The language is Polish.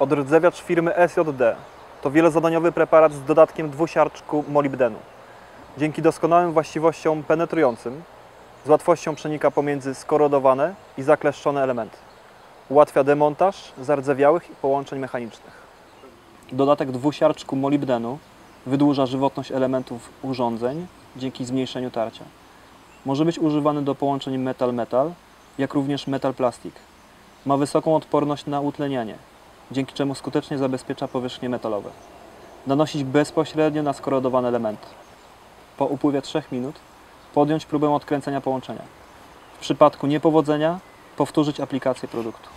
Odrdzewiacz firmy SJD to wielozadaniowy preparat z dodatkiem dwusiarczku molibdenu. Dzięki doskonałym właściwościom penetrującym z łatwością przenika pomiędzy skorodowane i zakleszczone elementy. Ułatwia demontaż zardzewiałych połączeń mechanicznych. Dodatek dwusiarczku molibdenu wydłuża żywotność elementów urządzeń dzięki zmniejszeniu tarcia. Może być używany do połączeń metal-metal, jak również metal-plastik. Ma wysoką odporność na utlenianie, dzięki czemu skutecznie zabezpiecza powierzchnie metalowe. Nanosić bezpośrednio na skorodowane elementy. Po upływie 3 minut podjąć próbę odkręcenia połączenia. W przypadku niepowodzenia powtórzyć aplikację produktu.